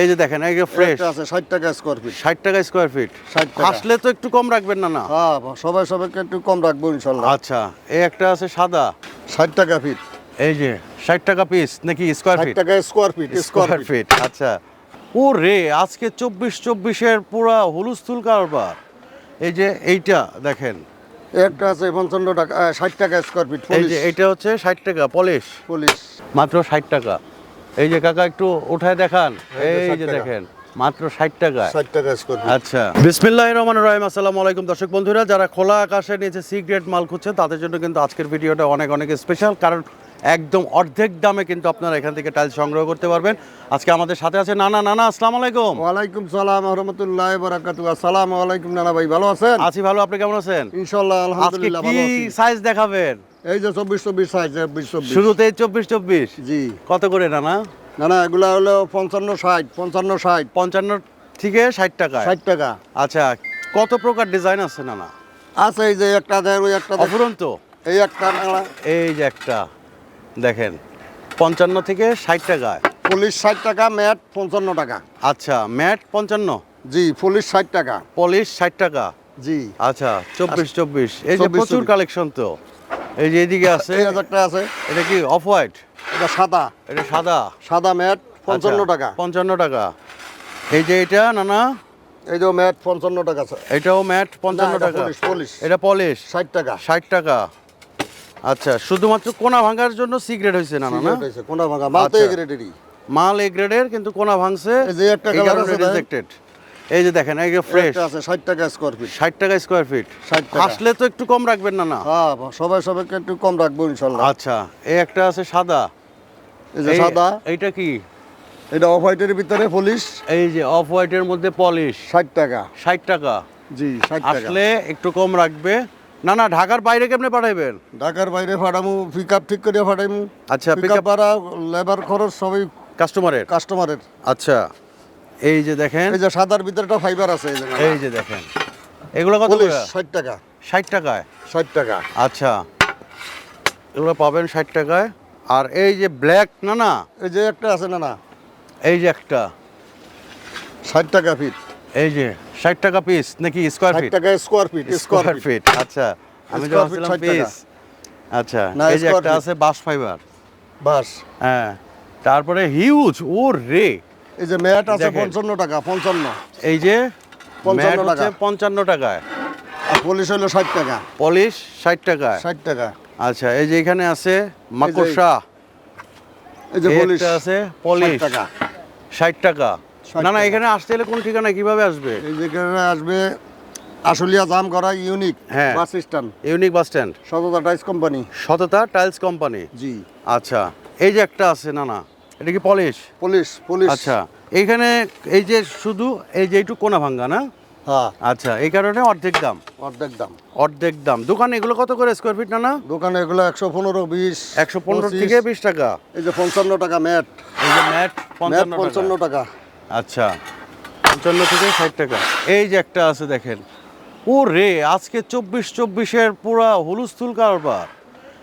এই যে দেখেন এই যে ফ্রেশ আছে ষাট টাকা স্কোয়ার ফিট ষাট টাকা স্কোয়ার ফিট 60 টাকা। আসলে তো একটু কম রাখবেন না না? হ্যাঁ সবাই সবাইকে একটু কম রাখব ইনশাল্লাহ। আচ্ছা এই একটা আছে সাদা। ষাট টাকা ফিট এই যে ষাট টাকা পিস নাকি স্কোয়ার ফিট টাকা স্কোয়ার ফিট স্কোয়ার ফিট আচ্ছা। ও রে আজকে চব্বিশ চব্বিশের পুরা হুলুস্থুল কারবার। এই যে এইটা দেখেন। একটা আছে পঞ্চান্ন টাকা ষাট টাকা স্কোয়ার ফিট এই যে এইটা হচ্ছে ষাট টাকা পলিশ পুলিশ মাত্র ষাট টাকা। এই যে কাকা একটু উঠায় দেখান। এই যে এই 60 যে টাকা। দেখেন মাত্র ষাট টাকা। ষাট টাকা স্কোয়ার আচ্ছা। বিসমিল্লাহ রহমান রহিম আসসালামু আলাইকুম। দর্শক বন্ধুরা যারা খোলা আকাশের নিচে সিগ্রেট মাল খুঁজছে তাদের জন্য কিন্তু আজকের ভিডিওটা অনেক অনেক স্পেশাল কারণ একদম অর্ধেক দামে কিন্তু আপনারা এখান থেকে টাইল সংগ্রহ করতে পারবেন। আজকে আমাদের সাথে আছে নানা। নানা আসসালামু আলাইকুম। ওয়ালাইকুম সালাম রহমতুল্লাহ বারাকাতু আসসালামু আলাইকুম নানা ভাই ভালো আছেন? আছি ভালো আপনি কেমন আছেন? ইনশাল্লাহ আলহামদুলিল্লাহ কি ভালো আছি। সাইজ দেখাবেন? এই যে চব্বিশ চব্বিশ সাইজ চব্বিশ চব্বিশ। শুরুতেই চব্বিশ চব্বিশ? জি। কত করে নানা? না না এগুলা হলো পঞ্চান্ন ষাট পঞ্চান্ন ষাট। পঞ্চান্ন থেকে ষাট টাকা। ষাট টাকা। আচ্ছা কত প্রকার ডিজাইন আছে নানা? আছে এই যে একটা দেন ওই একটা। অফুরন্ত? এই একটা নানা। এই যে একটা। দেখেন পঞ্চান্ন থেকে ষাট টাকা। পুলিশ ষাট টাকা ম্যাট পঞ্চান্ন টাকা। আচ্ছা ম্যাট পঞ্চান্ন? জি পুলিশ ষাট টাকা। পলিশ ষাট টাকা? জি। আচ্ছা চব্বিশ চব্বিশ। এই যে 24, প্রচুর কালেকশন তো। এই যে এদিকে আছে এই হাজারটা আছে। এটা কি অফ হোয়াইট এটা সাদা। এটা সাদা। সাদা ম্যাট পঞ্চান্ন আচ্ছা, টাকা। পঞ্চান্ন টাকা। এই যে এটা না না এই যে ম্যাট পঞ্চান্ন টাকা আছে। এটাও ম্যাট পঞ্চান্ন টাকা। polish। এটা পলিশ। ষাট টাকা। ষাট টাকা। আচ্ছা শুধুমাত্র কোনা ভাঙার জন্য সিগারেট হয়েছে না? না কোনা ভাঙা মাল তো আচ্ছা। এগ্রেডেরই মাল এ গ্রেডের কিন্তু কোনা ভাঙছে এই যে একটা কারণে আছে। রিজেক্টেড এই যে দেখেন এই যে ফ্রেশ আছে ষাট টাকা স্কোয়ার ফিট ষাট টাকা স্কোয়ার ফিট 60 টাকা। আসলে তো একটু কম রাখবেন না না? হ্যাঁ সবাই সবাইকে একটু কম রাখব ইনশাল্লাহ। আচ্ছা এই একটা আছে সাদা। এই যে সাদা। এইটা কি? এটা অফ হোয়াইটের ভিতরে পলিশ এই যে অফ হোয়াইটের মধ্যে পলিশ ষাট টাকা। ষাট টাকা। জি ষাট টাকা। আসলে একটু কম রাখবে। না না ঢাকার বাইরে কেমনে পাঠাইবেন? ঢাকার বাইরে ফাটামু পিক আপ ঠিক করে ফাটাইমু আচ্ছা পিক আপ ভাড়া লেবার খরচ সবই কাস্টমারের কাস্টমারের আচ্ছা এই যে দেখেন এই যে সাদার ভিতরে ফাইবার আছে এই যে এই যে দেখেন। এগুলো কত ষাট টাকা। ষাট টাকায়? ষাট টাকা। আচ্ছা এগুলো পাবেন ষাট টাকায়। আর এই যে ব্ল্যাক না না? এই যে একটা আছে না না। এই যে একটা। ষাট টাকা ফিট এই যে ষাট টাকা পিস নাকি স্কোয়ার ফিট টাকা স্কোয়ার ফিট স্কোয়ার ফিট আচ্ছা। আমি Square feet ভাবছিলাম 60 টাকা। পিস আচ্ছা এই যে একটা আছে বাস ফাইবার বাস হ্যাঁ তারপরে হিউজ ও রে এই যে ম্যাট আছে। পঞ্চান্ন টাকা পঞ্চান্ন। এই যে 55 ম্যাট হচ্ছে টাকা। পঞ্চান্ন টাকায়। আর পুলিশ হলো ষাট টাকা। পলিশ ষাট টাকায়। ষাট টাকা। আচ্ছা এই যে এখানে আছে মাকড়সা। এই যে পুলিশ আছে পলিশ 60 টাকা। ষাট টাকা। 60 না না এখানে আসতে হলে কোন ঠিকানা কীভাবে আসবে? এই যেখানে আসবে আশুলিয়া জাম করা ইউনিক হ্যাঁ। Bus stand. Unique bus stand. Sotota tiles company. Sotota tiles company? জি। আচ্ছা এই যে একটা আছে না না এটা কি পলিশ? Police police. আচ্ছা এইখানে এই যে শুধু এই যে একটু কোনা ভাঙ্গা না? হ্যাঁ। আচ্ছা এই কারণে অর্ধেক দাম। অর্ধেক দাম। অর্ধেক দাম। দোকানে এগুলো কত করে স্কোয়ার ফিট না না? দোকানে এগুলো একশো পনেরো বিশ একশো পনেরো। থেকে বিশ টাকা। এই যে পঞ্চান্ন টাকা ম্যাট। এই যে ম্যাট পঞ্চান্ন টাকা। আচ্ছা। পঞ্চান্ন থেকে ষাট টাকা। এই যে একটা আছে দেখেন। ও রে আজকে চব্বিশ চব্বিশের পুরা হুলুস্থুল কারবার।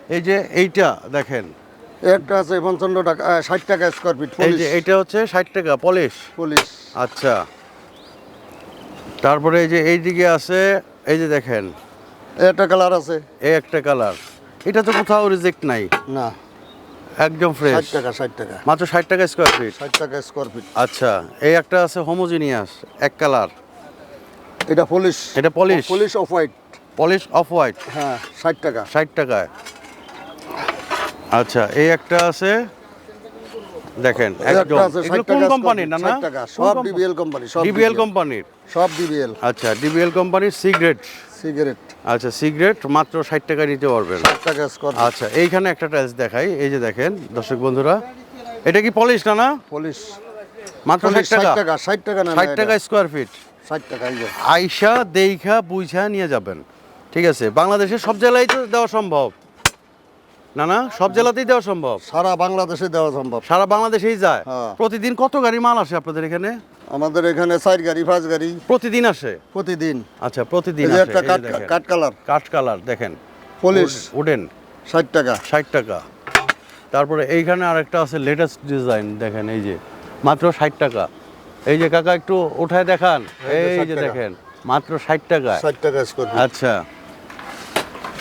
এই যে এইটা দেখেন। একটা আছে পঞ্চান্ন টাকা ষাট টাকা স্কোয়ার ফিট এই যে এইটা হচ্ছে ষাট টাকা পলিশ পুলিশ আচ্ছা। তারপরে এই যে এই দিকে আছে এই যে দেখেন। একটা কালার আছে। এই একটা কালার এটা তো কোথাও রিজেক্ট নাই। না। একদম ফ্রেশ টাকা ষাট টাকা। মাত্র ষাট টাকা স্কোয়ার ফিট ষাট টাকা স্কোয়ার ফিট আচ্ছা এই একটা আছে হোমোজিনিয়াস এক কালার এটা পুলিশ এটা polish? Polish off white polish off white হ্যাঁ ষাট টাকা। ষাট টাকায়। আচ্ছা এই একটা আছে দেখেন একদম। এগুলো কোন কোম্পানির না না 60 সব ডিবিএল কোম্পানি সব ডিবিএল কোম্পানির সব ডিবিএল আচ্ছা ডিবিএল কোম্পানির সিগারেট সিগারেট আচ্ছা সিগারেট মাত্র ষাট টাকা নিতে পারবেন। আচ্ছা এইখানে একটা টাইলস দেখাই এই যে দেখেন দর্শক বন্ধুরা এটা কি পলিশ না না? পলিশ মাত্র ষাট টাকা? ষাট টাকা ষাট টাকা স্কোয়ার ফিট ষাট টাকা আইসা দেইখা বুঝা নিয়ে যাবেন। ঠিক আছে বাংলাদেশের সব জায়গায় তো দেওয়া সম্ভব। না না সব জেলাতেই দেওয়া সম্ভব। সারা বাংলাদেশে দেওয়া সম্ভব। সারা বাংলাদেশেই যায়। হ্যাঁ। প্রতিদিন কত গাড়ি মাল আসে আপনাদের এখানে? আমাদের এখানে চার গাড়ি পাঁচ গাড়ি। প্রতিদিন আসে? প্রতিদিন। আচ্ছা প্রতিদিন একটা কাঠ কালার। কাঠ কালার দেখেন। পুলিশ। উডেন। ষাট টাকা। ষাট টাকা। তারপরে এইখানে আরেকটা আছে লেটেস্ট ডিজাইন দেখেন এই যে। মাত্র ষাট টাকা। এই যে কাকা একটু উঠায় দেখান। এই যে এই 60 যে টাকা। দেখেন মাত্র ষাট টাকা ষাট টাকা আচ্ছা।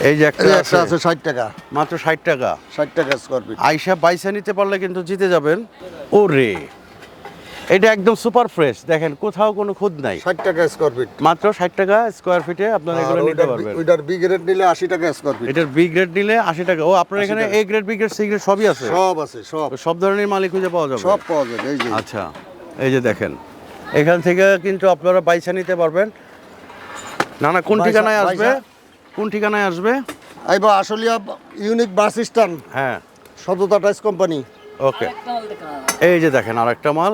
এই যে একটা একটা আছে ষাট টাকা। মাত্র ষাট টাকা। ষাট টাকা স্কোয়ার ফিট আইসা বাইসা নিতে পারলে কিন্তু জিতে যাবেন। ও রে এটা একদম সুপার ফ্রেশ দেখেন কোথাও কোনো খুদ নাই। ষাট টাকা স্কোয়ার ফিট মাত্র ষাট টাকা স্কোয়ার ফিটে আপনারা এগুলো নিতে পারবেন। ওইটার বি গ্রেড নিলে আশি টাকা স্কোয়ার ফিট এটার বি গ্রেড নিলে আশি টাকা। ও আপনার এখানে A grade B grade C grade সবই আছে? সব আছে সব। সব ধরনের মালিক খুঁজে পাওয়া যাবে? সব পাওয়া যাবে এই যে। আচ্ছা এই যে দেখেন। এখান থেকে কিন্তু আপনারা বাইসা নিতে পারবেন। না না কোন ঠিকানায় আসবে? কোন ঠিকানায় আসবে? আইবা আসলিয়া ইউনিক বাস স্ট্যান্ড। হ্যাঁ। সততা টাইস কোম্পানি। ওকে। এই যে দেখেন আর একটা মাল।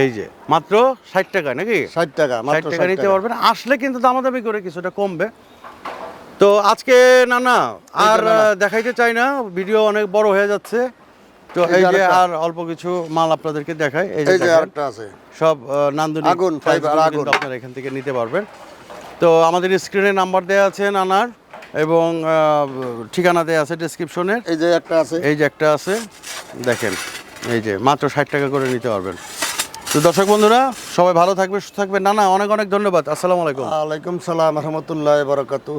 এই যে মাত্র ষাট টাকা নাকি? ষাট টাকা ষাট টাকা নিতে পারবেন। আসলে কিন্তু দামাদামি করে কিছুটা কমবে। তো আজকে না না আর দেখাইতে চাই না। ভিডিও অনেক বড় হয়ে যাচ্ছে। তো এই যে আর অল্প কিছু মাল আপনাদেরকে দেখাই। এই যে আরেকটা আছে। সব নান্দনিক আগুন, গুলো আগুন। আপনারা এখান থেকে নিতে পারবেন। তো আমাদের স্ক্রিনে নাম্বার দেওয়া আছে নানার এবং ঠিকানা দেওয়া আছে ডিসক্রিপশনের এই যে একটা আছে। এই যে একটা আছে দেখেন এই যে মাত্র ষাট টাকা করে নিতে পারবেন। তো দর্শক বন্ধুরা সবাই ভালো থাকবে সুস্থ থাকবে। না না অনেক অনেক ধন্যবাদ। আসসালামু আলাইকুম। ওয়ালাইকুম সালাম রহমতুল্লাহ বারাকাতু